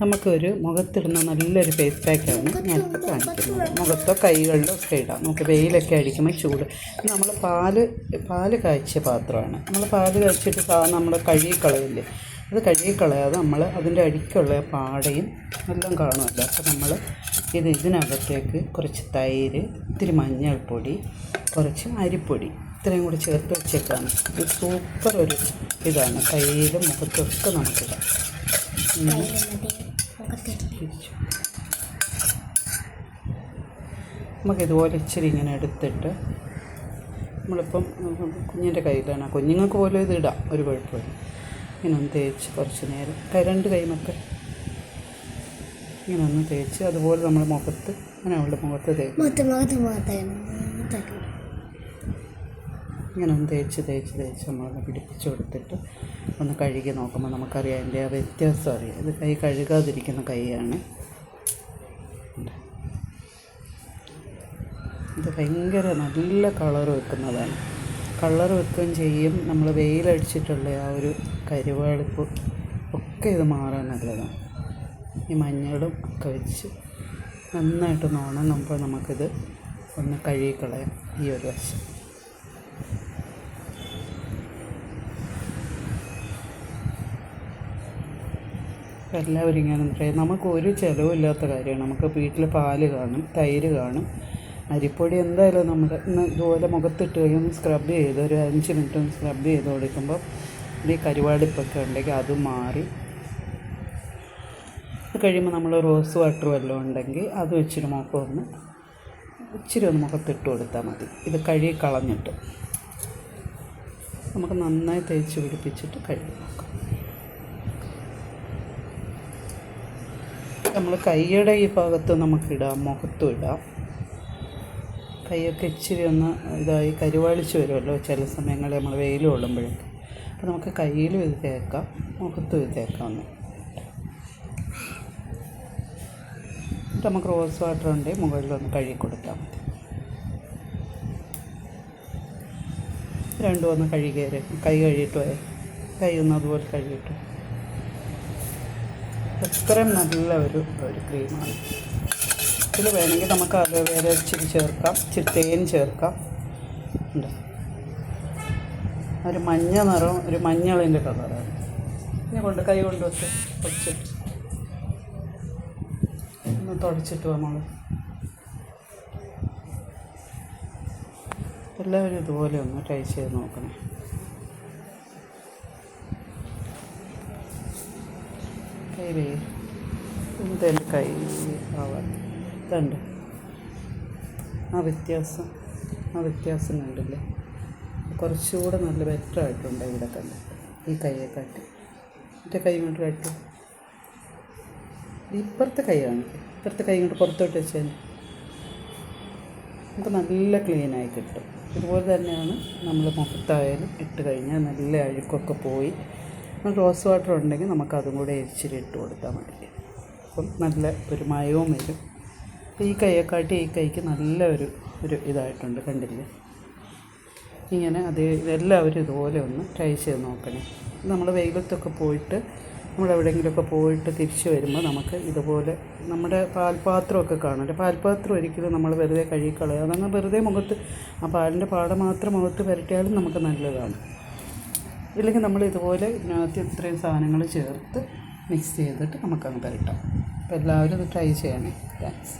നമുക്കൊരു മുഖത്തിടുന്ന നല്ലൊരു ഫേസ് പാക്കാണ് ഞാനിപ്പോൾ കാണിക്കുന്നത്. മുഖത്തോ കൈകളിലോ ഒക്കെ ഇടാം. നമുക്ക് വെയിലൊക്കെ അടിക്കുമ്പോൾ ചൂട്. നമ്മൾ പാൽ പാൽ കാച്ചിയ പാത്രമാണ്. നമ്മൾ പാൽ കാച്ചിട്ട് നമ്മൾ കഴുകി കളയില്ലേ? അത് കഴുകി കളയാതെ നമ്മൾ അതിന്റെ അടിക്കുള്ള പാടയും എല്ലാം കാണുമല്ലോ. അപ്പോൾ നമ്മൾ ഇത് ഇതിനകത്തേക്ക് കുറച്ച് തൈര് ഇത്തിരി മഞ്ഞൾപ്പൊടി കുറച്ച് അരിപ്പൊടി ഇത്രയും കൂടി ചേർത്ത് വെച്ചേക്കാണ്. ഇത് സൂപ്പർ ഒരു ഇതാണ്. കയ്യിലും മുഖത്തൊക്കെ നമുക്കിടാം. ഇങ്ങനെ ഇതുപോലെ ഇച്ചിരി ഇങ്ങനെ എടുത്തിട്ട് നമ്മളിപ്പം കുഞ്ഞിന്റെ കയ്യിലാണ്. കുഞ്ഞുങ്ങൾക്ക് പോലും ഇത് ഇടാം. ഒരു കുഴപ്പമില്ല. ഇങ്ങനെ ഒന്ന് തേച്ച് കുറച്ച് നേരം. രണ്ട് കൈമൊക്കെ ഇങ്ങനെ ഒന്ന് തേച്ച് അതുപോലെ നമ്മൾ മുഖത്ത് അങ്ങനെ അവളുടെ മുഖത്ത് തേക്കും മുഖത്ത് മുഖത്ത് മുഖത്താണ് മുഖത്തൊക്കെ ഇങ്ങനെ ഒന്ന് തേച്ച് തേച്ച് തേച്ച് നമ്മളൊന്ന് പിടിപ്പിച്ച് കൊടുത്തിട്ട് ഒന്ന് കഴുകി നോക്കുമ്പോൾ നമുക്കറിയാം അതിന്റെ ആ വ്യത്യാസം അറിയാം. ഇത് കൈ കഴുകാതിരിക്കുന്ന കൈയാണ്. ഇത് ഭയങ്കര നല്ല കളർ വെക്കുന്നതാണ്. കളർ വെക്കുകയും ചെയ്യും. നമ്മൾ വെയിലടിച്ചിട്ടുള്ള ആ ഒരു കരുവാളിപ്പ് ഒക്കെ ഇത് മാറാൻ നല്ലതാണ്. ഈ മഞ്ഞളും ഒക്കെ വെച്ച് നന്നായിട്ടൊന്ന് ഉണങ്ങുമ്പോൾ നമുക്കിത് ഒന്ന് കഴുകിക്കളയാം ഈ ഒരു വശം. എല്ലാവരും ഇങ്ങനെ പറയാം. നമുക്ക് ഒരു ചിലവില്ലാത്ത കാര്യമാണ്. നമുക്ക് വീട്ടിൽ പാൽ കാണും തൈര് കാണും. അരിപ്പൊടി എന്തായാലും നമ്മുടെ ഇതുപോലെ മുഖത്തിട്ട് കഴിയുമ്പോൾ സ്ക്രബ് ചെയ്ത് ഒരു അഞ്ച് മിനിറ്റ് ഒന്ന് സ്ക്രബ് ചെയ്ത് കൊടുക്കുമ്പോൾ ഈ കരുവാടിപ്പൊക്കെ ഉണ്ടെങ്കിൽ അത് മാറി. അത് കഴിയുമ്പോൾ നമ്മൾ റോസ് വാട്ടർ വല്ലതും ഉണ്ടെങ്കിൽ അത് വെച്ചിട്ട് മുഖം ഒന്ന് ഇച്ചിരി ഒന്ന് മുഖത്തിട്ട് കൊടുത്താൽ മതി. ഇത് കഴുകി കളഞ്ഞിട്ട്. നമുക്ക് നന്നായി തേച്ച് പിടിപ്പിച്ചിട്ട് കഴുകി നോക്കാം. നമ്മൾ കൈയുടെ ഈ ഭാഗത്ത് നമുക്കിടാം മുഖത്തും ഇടാം. കൈയൊക്കെ ഇച്ചിരി ഒന്ന് ഇതായി കരുവാളിച്ച് വരുമല്ലോ ചില സമയങ്ങളിൽ നമ്മൾ വെയിൽ കൊള്ളുമ്പോഴൊക്കെ. അപ്പോൾ നമുക്ക് കയ്യിലും ഇത് തേക്കാം മുഖത്തും ഇത് തേക്കാം ഒന്ന് എന്നിട്ട് നമുക്ക് റോസ് വാട്ടർ ഉണ്ടെങ്കിൽ മുകളിലൊന്ന് കഴുകി കൊടുത്താൽ മതി. രണ്ടും ഒന്ന് കഴുകി കൈ കഴുകിയിട്ട് പോയാൽ കൈ ഒന്ന് അതുപോലെ കഴുകിയിട്ട് അത്രയും നല്ല ഒരു ഒരു ക്രീമാണ്. ഇതിൽ വേണമെങ്കിൽ നമുക്ക് അലോവേര ഇച്ചിരി ചേർക്കാം. ഇച്ചിരി തേൻ ചേർക്കാം. ഉണ്ട്? ഒരു മഞ്ഞ നിറം ഒരു മഞ്ഞളിന്റെ കളറാണ്. ഇനി കൊണ്ട് കൈ കൊണ്ട് വെച്ച് തുടച്ചിട്ട് ഒന്ന് തുടച്ചിട്ട് നമ്മൾ എല്ലാവരും ഇതുപോലെ ഒന്ന് ട്രൈ ചെയ്ത് നോക്കണേ. കൈ വേ എന്തെങ്കിലും കൈ ആവാൻ. ഇതുണ്ട്. ആ വ്യത്യാസം ആ വ്യത്യാസം കണ്ടില്ലേ? കുറച്ചുകൂടെ നല്ല ബെറ്റർ ആയിട്ടുണ്ട് ഇവിടെ കണ്ട് ഈ കൈയെ കാട്ടി എന്റെ കൈ കൊണ്ട് കാട്ടി. ഇപ്പുറത്തെ കൈയാണ്. ഇപ്പുറത്തെ കൈ കൊണ്ട് പുറത്തോട്ട് വെച്ചാൽ നമുക്ക് നല്ല ക്ലീനായി കിട്ടും. ഇതുപോലെ തന്നെയാണ് നമ്മൾ മുഖത്തായാലും ഇട്ട് കഴിഞ്ഞാൽ നല്ല അഴുക്കൊക്കെ പോയി. റോസ് വാട്ടർ ഉണ്ടെങ്കിൽ നമുക്ക് അതും കൂടെ ഇച്ചിരി ഇട്ട് കൊടുത്താൽ മതി. അപ്പം നല്ല ഒരു മയവും വരും. ഈ കൈയെക്കാട്ടി ഈ കൈക്ക് നല്ല ഒരു ഒരു ഇതായിട്ടുണ്ട് കണ്ടില്ലേ? ഇങ്ങനെ അത് ഇതെല്ലാവരും ഇതുപോലെ ഒന്ന് ട്രൈ ചെയ്ത് നോക്കണേ. നമ്മൾ വെയിലത്തൊക്കെ പോയിട്ട് നമ്മൾ എവിടെയെങ്കിലുമൊക്കെ പോയിട്ട് തിരിച്ചു വരുമ്പോൾ നമുക്ക് ഇതുപോലെ നമ്മുടെ പാൽപാത്രമൊക്കെ കാണുമല്ലോ പാൽപാത്രം ഒരിക്കലും നമ്മൾ വെറുതെ കഴുകി കളയാതെ അതങ്ങ് വെറുതെ മുഖത്ത് ആ പാലിന്റെ പാട മാത്രം മുഖത്ത് പുരട്ടിയാലും നമുക്ക് നല്ലതാണ്. ഇല്ലെങ്കിൽ നമ്മൾ ഇതുപോലെ ഇതിനകത്ത് ഇത്രയും സാധനങ്ങൾ ചേർത്ത് മിക്സ് ചെയ്തിട്ട് നമുക്കങ്ങ് പുരട്ടാം അപ്പോൾ എല്ലാവരും ഇത് ട്രൈ ചെയ്യണേ. താങ്ക്സ്